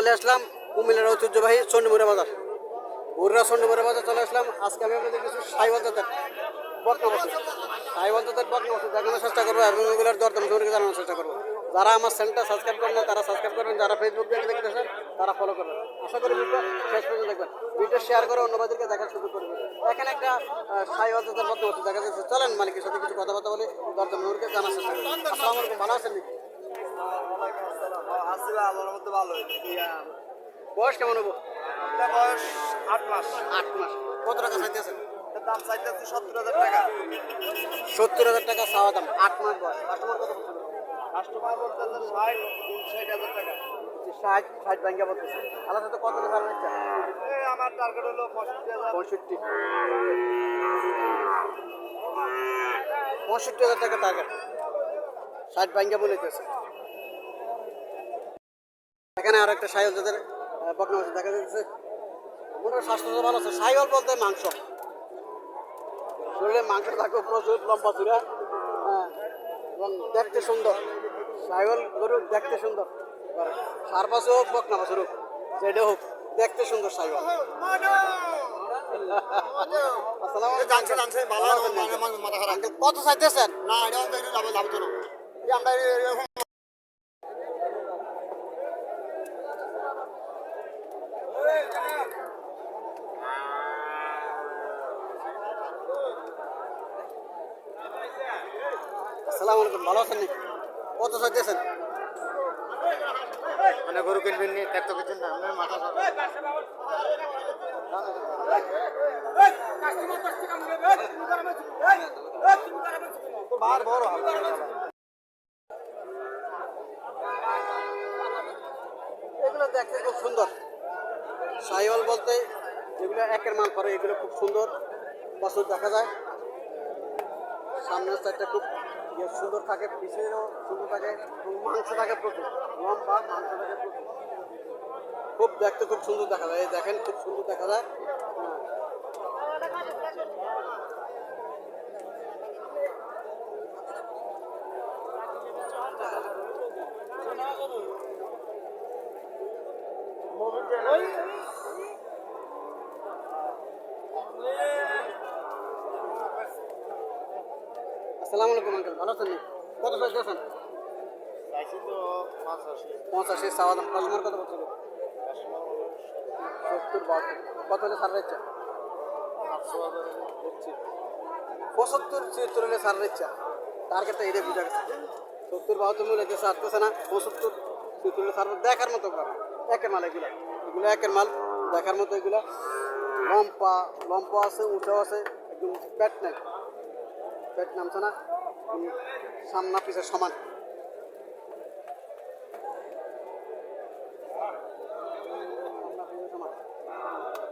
চলে আসলাম কুমিল্লার ঐতিহ্যবাহী চন্ডীমুড়া বাজার। বগুড়া চন্ডীমুড়া বাজার চলে আসলাম। আজকে আমি আপনাদের কিছু সাইবাল জাতের বকনা বসে। সাইবাল জাতের বকনা বসে। দেখানোর চেষ্টা করব এবং দরদাম সম্পর্কে জানানোর চেষ্টা করব। যারা আমার চ্যানেলটা সাবস্ক্রাইব করেন না, তারা সাবস্ক্রাইব করবেন। যারা ফেসবুক থেকে দেখতেছেন তারা ফলো করবেন। আশা করি ভিডিও শেষ পর্যন্ত দেখবেন। ভিডিও শেয়ার করে অন্যবাদেরকে দেখার সুযোগ করবেন এখানে একটা সাই জাতের বকনা বসে দেখা যাচ্ছে। চলেন মালিকের সাথে কিছু কথাবার্তা বলে, দরদাম সম্পর্কে জানার চেষ্টা করবেন আসসালামু আলাইকুম, ভালো আছেন আল্লাহর মধ্যে ভালো বয়স কেমন হব? বয়স আট মাস। আট মাস। কত টাকা চাইতেছেন? দাম চাইতেছে সত্তর হাজার টাকা। সত্তর হাজার টাকা চাওয়া দাম। আট মাস বয়স। কাস্টমার কত বলছিল কাস্টমার বলতেছে ষাট উনষাট হাজার টাকা। ষাট ষাট ব্যাংকে বলতেছে। আলাদা তো কত টাকা এই আমার টার্গেট হলো পঁয়ষট্টি হাজার। পঁয়ষট্টি। পঁয়ষট্টি হাজার টাকা টার্গেট ষাট ব্যাংকে বলেছে এখানে আর একটা সাইল যাদের বকনা মাছ দেখা যাচ্ছে। হয় স্বাস্থ্য ভালো আছে। সাইল বলতে মাংস। শরীরে মাংস থাকে প্রচুর লম্বা চূড়া হ্যাঁ এবং দেখতে সুন্দর। সাইল গরু দেখতে সুন্দর। সার পাশে হোক বকনা পাশে হোক যেটা হোক দেখতে সুন্দর সাইল কত চাইতেছেন না এটা আমরা আসসালামু আলাইকুম ভালো আছেন কত চাইতেছেন মানে গরু কিনবেন নি ট্যাক্টর কিনছেন না? আপনার মাথা বার বড় এগুলো দেখতে খুব সুন্দর। সাইওয়াল বলতে যেগুলো একের মাল করে এগুলো খুব সুন্দর। বছর দেখা যায়। সামনের সাইডটা খুব ইয়ে সুন্দর থাকে পিছিয়ে সুন্দর থাকে মাংস থাকে প্রচুর। লম্বা মাংস থাকে প্রচুর। খুব দেখতে খুব সুন্দর দেখা যায়। দেখেন, খুব সুন্দর দেখা যায়। আসসালামু আলাইকুম আঙ্কেল ভালো আছেন? কত চাইতেছেন চাইছি তো পাঁচ আসি পঞ্চাশি চাওয়া দাম। কাস্টমার কত বলছিল? সত্তর কত হলে সার ইচ্ছা পঁচাত্তর, ছিয়াত্তর হলে সার ইচ্ছা টার্গেটটা এটাই বুঝা গেছে। সত্তর, বাহাত্তর মূল্য যেতে আসতেছে না। পঁচাত্তর, ছিয়াত্তর হলে সার দেখার মতো কর একের মাল এগুলো। এগুলো একের মাল। দেখার মতো এগুলো। লম্পা লম্পা আছে উঁচাও আছে। একদম পেট নেই পেট নামছে না। সামনা পিছের সমান।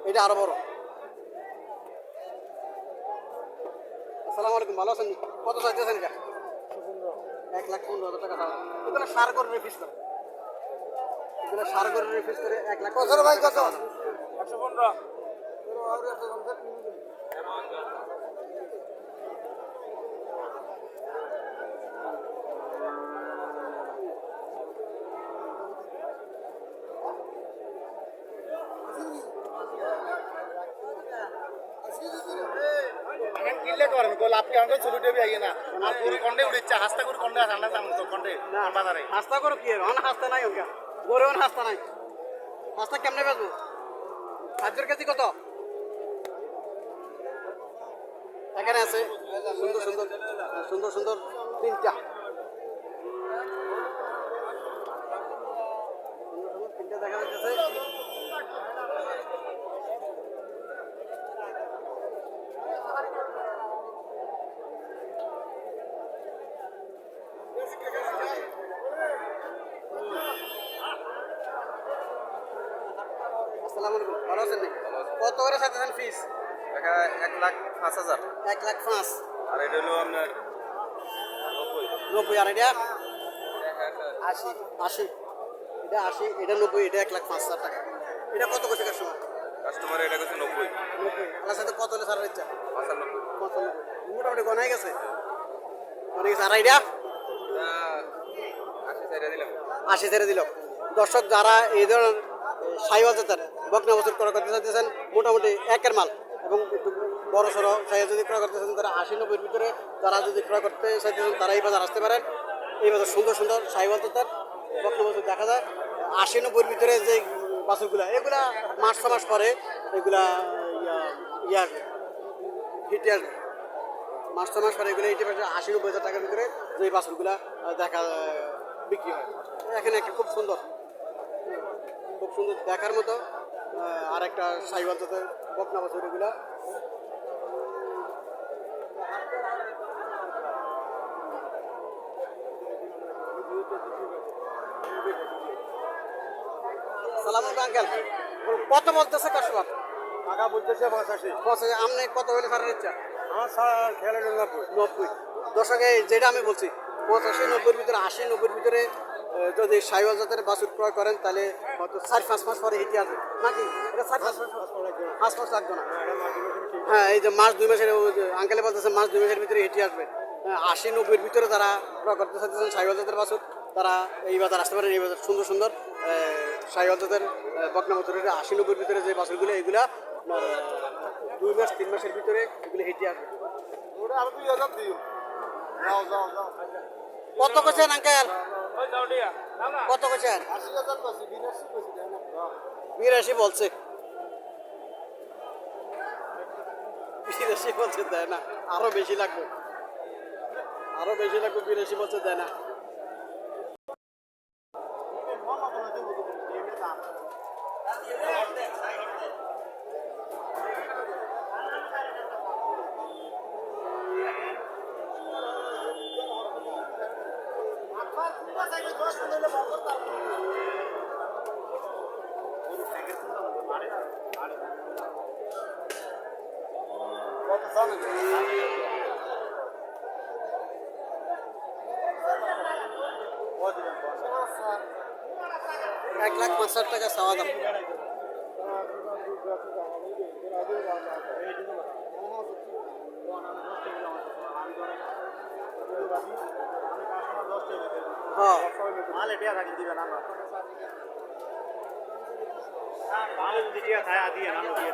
এটা আরও বড়। আসসালামু আলাইকুম ভালো আছেন? কত চাইতেছেন এটা? এক লাখ পনেরো হাজার টাকা এগুলো সার করে রিফিস করে। এগুলো সার করে রিফিস করে এক লাখ কত ভাই, কত? একশো পনেরো। করেন গোল আপনি আমাকে ছবি টবি আইয়ে না। আর গরু কন্ডে উড়িচ্ছে হাস্তা গরু কন্ডে আছে আমরা জানো তো কন্ডে বাজারে হাস্তা করো কি হবে? অন হাস্তা নাই ওকে। গরু অন হাস্তা নাই। হাস্তা কেমনে বেচবো? খাদ্যের কেজি কত? এখানে আছে। সুন্দর সুন্দর সুন্দর সুন্দর। তিনটা। আসসালামু আলাইকুম। ভালো আছেন নাকি? কত করে ফিস এক লাখ পাঁচ হাজার। এক লাখ পাঁচ। আর এটা হলো আপনার নব্বই। নব্বই আর এটা? আশি আশি। এটা আশি এটা নব্বই এটা এক লাখ পাঁচ হাজার টাকা। এটা কত করছে কাস্টমার কাস্টমার এটা করছে নব্বই। নব্বই। সাথে কত হলে সারা ইচ্ছা পঁচানব্বই। পঁচানব্বই। মোটামুটি গনাই গেছে? গেছে। আর এটা? আশি দিলাম। আশি ছেড়ে দিল। দর্শক যারা এই ধরনের সাইওয়াল জাতের বকনা বছর ক্রয় করতে চাইতেছেন, মোটামুটি একের মাল এবং একটু বড় সড়ো সাইজ যদি ক্রয় করতে চান তারা আশি নব্বইয়ের ভিতরে যারা যদি ক্রয় করতে চাইতেছেন তারা এই বাজার আসতে পারেন। এই বাজার সুন্দর সুন্দর সাইওয়াল জাতের বকনা বছর দেখা যায়। আশি নব্বইয়ের ভিতরে যে বাছুরগুলা, এগুলা মাস ছ মাস পরে এগুলা, ইয়া- ইয়া আসবে হিটে আসবে মাস ছ মাস পরে এগুলো এইটি পাশে আশি নব্বই হাজার টাকার ভিতরে যে বাছুরগুলা দেখা, বিক্রি হয়। এখানে একটা খুব সুন্দর খুব সুন্দর দেখার মতো আর একটা সাইবাল জাতের বকনা বাছুর এগুলা সালাম আঙ্কেল। কত বলতেছে কাস্টমার? টাকা বলতেছে পঁচাশি। পঁচাশি আপনি কত হলে ছাড়ার ইচ্ছা? আমার স্যার খেলে নব্বই। নব্বই। দর্শকে যেটা আমি বলছি পঁচাশি নব্বইয়ের ভিতরে আশি নব্বইয়ের ভিতরে যদি সাইওয়াল জাতের বাছুর ক্রয় করেন তাহলে হয়তো চার পাঁচ মাস পরে হিটে আসবে নাকি? এটা চার পাঁচ মাস পাঁচ মাস লাগবে না। হ্যাঁ এই যে মাস দুই মাসের আঙ্কেলে বলতেছে মাস দুই মাসের ভিতরে হিটে আসবে। আশি নব্বইয়ের ভিতরে যারা ক্রয় করতে চাইতেছেন সাইওয়াল জাতের বাছুর তারা এই বাজার আসতে পারেন এই বাজার সুন্দর সুন্দর। সাইওয়াল জাতের বকনা বাছুরের আশি নব্বইয়ের ভিতরে যে বাছুরগুলো এগুলা আপনার দুই মাস তিন মাসের ভিতরে এগুলো হিটে আসবে। কত কেছেন আঙ্কেল কত কেছেন আশি হাজার পাচ্ছি বিরাশি পাচ্ছি দেয় না বিরাশি বলছে। বিরাশি বলছে দেয় না, আরও বেশি লাগবে। আরও বেশি লাগবে, বিরাশি বলছে দেয় না। এক লাখ পাঁচ হাজার টাকা চাওয়া দাম। হ্যাঁ মাল এটা থাকলে দিবেন আমরা মাল যদি টিয়া খায় দিয়ে না দিয়ে